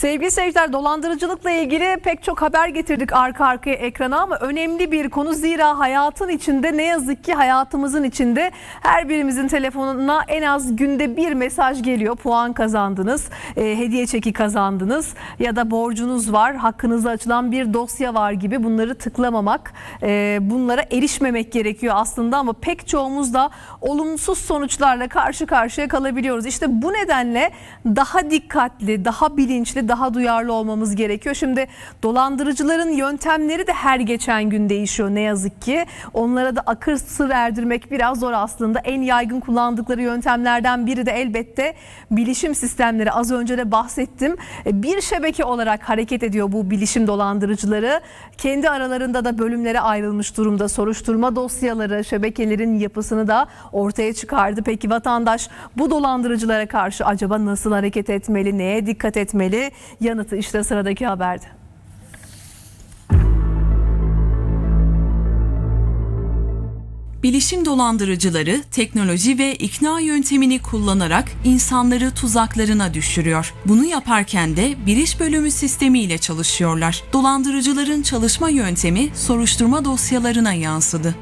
Sevgili seyirciler dolandırıcılıkla ilgili pek çok haber getirdik arka arkaya ekrana ama önemli bir konu zira hayatın içinde ne yazık ki hayatımızın içinde her birimizin telefonuna en az günde bir mesaj geliyor. Puan kazandınız, e, hediye çeki kazandınız ya da borcunuz var, hakkınızda açılan bir dosya var gibi bunları tıklamamak, e, bunlara erişmemek gerekiyor aslında ama pek çoğumuz da olumsuz sonuçlarla karşı karşıya kalabiliyoruz. İşte bu nedenle daha dikkatli, daha bilinçli, daha duyarlı olmamız gerekiyor. Şimdi dolandırıcıların yöntemleri de her geçen gün değişiyor ne yazık ki. Onlara da akır sır erdirmek biraz zor aslında. En yaygın kullandıkları yöntemlerden biri de elbette bilişim sistemleri. Az önce de bahsettim. E, Bir şebeke olarak hareket ediyor bu bilişim dolandırıcıları. Kendi aralarında da bölümlere ayrılmış durumda. Soruşturma dosyaları, şebekelerin yapısını da ortaya çıkardı. Peki vatandaş bu dolandırıcılara karşı acaba nasıl hareket etmeli, neye dikkat etmeli? Yanıtı işte sıradaki haberde. Bilişim dolandırıcıları teknoloji ve ikna yöntemini kullanarak insanları tuzaklarına düşürüyor. Bunu yaparken de biliş bölümü sistemiyle çalışıyorlar. Dolandırıcıların çalışma yöntemi soruşturma dosyalarına yansıdı.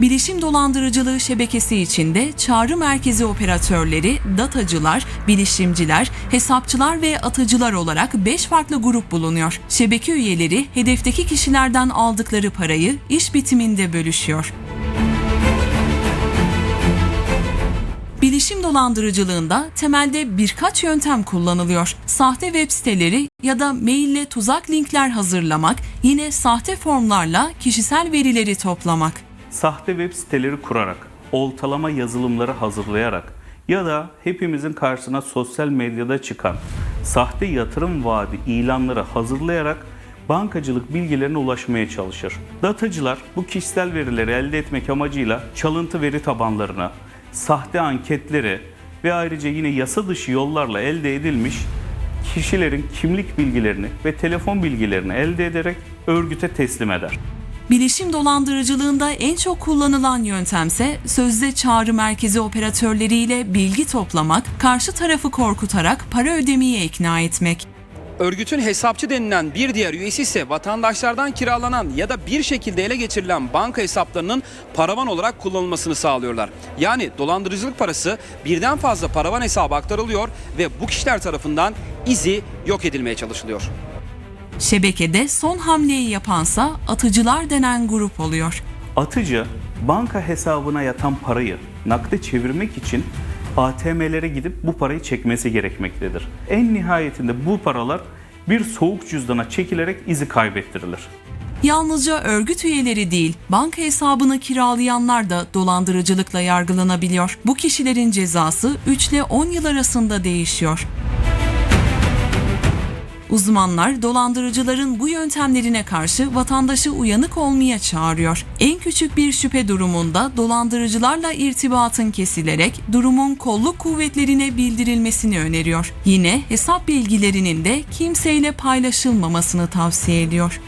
Bilişim dolandırıcılığı şebekesi içinde çağrı merkezi operatörleri, datacılar, bilişimciler, hesapçılar ve atıcılar olarak 5 farklı grup bulunuyor. Şebeke üyeleri hedefteki kişilerden aldıkları parayı iş bitiminde bölüşüyor. Bilişim dolandırıcılığında temelde birkaç yöntem kullanılıyor. Sahte web siteleri ya da maille tuzak linkler hazırlamak, yine sahte formlarla kişisel verileri toplamak. Sahte web siteleri kurarak, oltalama yazılımları hazırlayarak ya da hepimizin karşısına sosyal medyada çıkan sahte yatırım vaadi ilanları hazırlayarak bankacılık bilgilerine ulaşmaya çalışır. Datacılar bu kişisel verileri elde etmek amacıyla çalıntı veri tabanlarına, sahte anketleri ve ayrıca yine yasa dışı yollarla elde edilmiş kişilerin kimlik bilgilerini ve telefon bilgilerini elde ederek örgüte teslim eder. Bilişim dolandırıcılığında en çok kullanılan yöntemse sözde çağrı merkezi operatörleriyle bilgi toplamak, karşı tarafı korkutarak para ödemeye ikna etmek. Örgütün hesapçı denilen bir diğer üyesi ise vatandaşlardan kiralanan ya da bir şekilde ele geçirilen banka hesaplarının paravan olarak kullanılmasını sağlıyorlar. Yani dolandırıcılık parası birden fazla paravan hesaba aktarılıyor ve bu kişiler tarafından izi yok edilmeye çalışılıyor. Şebekede son hamleyi yapansa atıcılar denen grup oluyor. Atıcı banka hesabına yatan parayı nakde çevirmek için ATM'lere gidip bu parayı çekmesi gerekmektedir. En nihayetinde bu paralar bir soğuk cüzdana çekilerek izi kaybettirilir. Yalnızca örgüt üyeleri değil, banka hesabını kiralayanlar da dolandırıcılıkla yargılanabiliyor. Bu kişilerin cezası 3 ile 10 yıl arasında değişiyor. Uzmanlar dolandırıcıların bu yöntemlerine karşı vatandaşı uyanık olmaya çağırıyor. En küçük bir şüphe durumunda dolandırıcılarla irtibatın kesilerek durumun kolluk kuvvetlerine bildirilmesini öneriyor. Yine hesap bilgilerinin de kimseyle paylaşılmamasını tavsiye ediyor.